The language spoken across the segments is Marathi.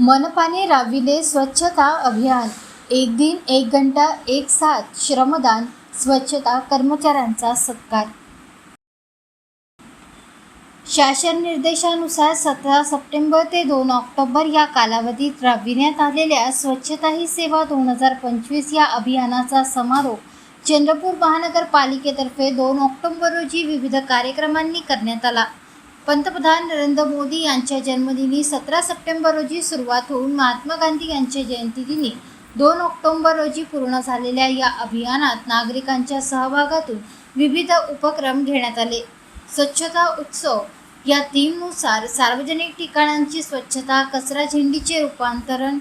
मनपाने राबविले स्वच्छता अभियान. एक दिन एक घंटा एक साथ श्रमदान स्वच्छता कर्मचाऱ्यांचा सत्कार. शासन निर्देशानुसार सतरा सप्टेंबर ते दोन ऑक्टोबर या कालावधीत राबविण्यात आलेल्या स्वच्छता ही सेवा दोन हजार पंचवीस या अभियानाचा समारोप चंद्रपूर महानगरपालिकेतर्फे दोन ऑक्टोबर रोजी विविध कार्यक्रमांनी करण्यात आला. पंतप्रधान नरेंद्र मोदी यांच्या जन्मदिनी सतरा सप्टेंबर रोजी सुरुवात होऊन महात्मा गांधी यांच्या जयंतीदिनी दोन ऑक्टोबर रोजी पूर्ण झालेल्या या अभियानात नागरिकांच्या सहभागातून विविध उपक्रम घेण्यात आले. स्वच्छता उत्सव या थीमनुसार सार्वजनिक ठिकाणांची स्वच्छता कचरा झेंडीचे रूपांतरण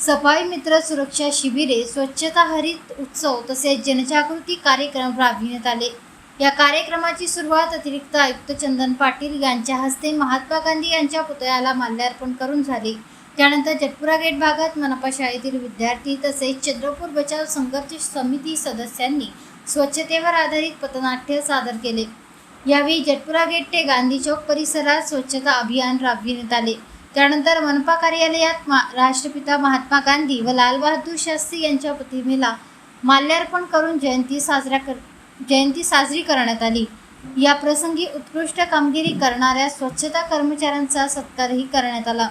सफाई मित्र सुरक्षा शिबिरे स्वच्छता हरित उत्सव तसेच जनजागृती कार्यक्रम राबविण्यात आले. या कार्यक्रमाची सुरुवात अतिरिक्त आयुक्त चंदन पाटील यांच्या हस्ते महात्मा गांधी यांच्या पुतळ्याला माल्यार्पण करून झाली. त्यानंतर जटपुरा गेट भागात मनपा शाळेतील विद्यार्थी तसेच चंद्रपूर बचाव संघर्ष समिती सदस्यांनी स्वच्छतेवर आधारित पथनाट्य सादर केले. यावेळी जटपुरा गेट ते गांधी चौक परिसरात स्वच्छता अभियान राबविण्यात आले. त्यानंतर मनपा कार्यालयात मा राष्ट्रपिता महात्मा गांधी व लालबहादूर शास्त्री यांच्या प्रतिमेला माल्यार्पण करून जयंती साजरा कर जयंती साजरी करण्यात आली. या प्रसंगी उत्कृष्ट कामगिरी करणाऱ्या स्वच्छता कर्मचाऱ्यांचा सत्कारही करण्यात आला.